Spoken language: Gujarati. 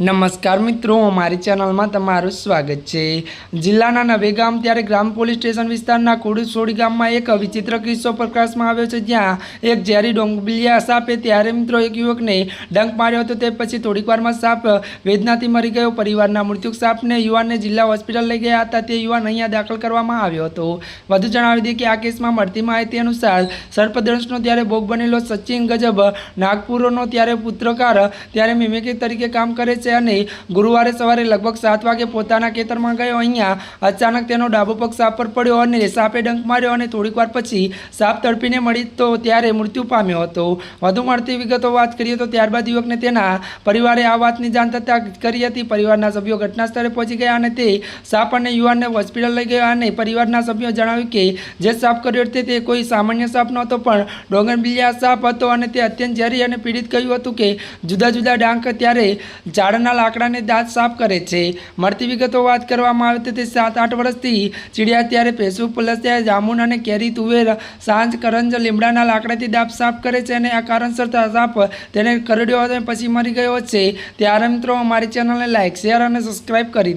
નમસ્કાર મિત્રો, અમારી ચેનલમાં તમારું સ્વાગત છે. જિલ્લાના નવેગામ ત્યારે ગ્રામ પોલીસ સ્ટેશન વિસ્તારના કુડુસોડી ગામમાં એક વિચિત્ર કિસ્સો પ્રકાશમાં આવ્યો છે, જ્યાં એક ઝેરી ડોંગબિલિયા સાપે ત્યારે મિત્રો એક યુવકને ડંક માર્યો હતો. તે પછી થોડીક વારમાં સાપ વેદનાથી મરી ગયો. પરિવારના મૃત્યુક સાપને યુવાનને જિલ્લા હોસ્પિટલ લઈ ગયા હતા. તે યુવાન અહીંયા દાખલ કરવામાં આવ્યો હતો. વધુ જણાવી દઈએ કે આ કેસમાં મળતી માહિતી અનુસાર સર્પદંશનો ત્યારે ભોગ બનેલો સચિન ગજબ, નાગપુરનો ત્યારે પુત્રકાર, ત્યારે મિમિકી તરીકે કામ કરે છે. અને ગુરુવારે સવારે લગભગ સાત વાગે પોતાના ખેતરમાં ગયો. અહીંયા અચાનક તેનો ડાબો પગ સાપ પર પડ્યો અને સાપે ડંક માર્યો અને થોડીક વાર પછી સાપ તડપીને મળી તો ત્યારે મૃત્યુ પામ્યો હતો. વધુ મળતી વિગતો વાત કરીએ તો ત્યારબાદ યુવકને તેના પરિવારે આ વાતની જાણ થતાં કરી હતી. પરિવારના સભ્યો ઘટના સ્થળે પહોંચી ગયા અને તે સાપ અને યુવાનને હોસ્પિટલ લઈ ગયા અને પરિવારના સભ્યો જણાવ્યું કે જે સાપ કર્યો તે તે કોઈ સામાન્ય સાપ નહોતો, પણ ડોંગરબિલિયા સાપ હતો અને તે અત્યંત ઝેરી અને પીડિત કહ્યું હતું કે જુદા જુદા ડાંક ત્યારે ઝાડના લાકડાને દાંત સાફ કરે છે. મળતી વિગતો વાત કરવામાં આવે તો તે સાત આઠ વર્ષથી ચીડિયા ત્યારે ફેસબુક પ્લસ જામુન અને કેરી, તુવેર, સાંજ, કરંજ, લીમડાના લાકડાથી દાંત સાફ કરે છે અને આ કારણસર સાપ તેને કરડ્યો હતો અને પછી મરી ગયો છે. ત્યારે મિત્રો, અમારી ચેનલને લાઇક શેર અને સબસ્ક્રાઈબ કરી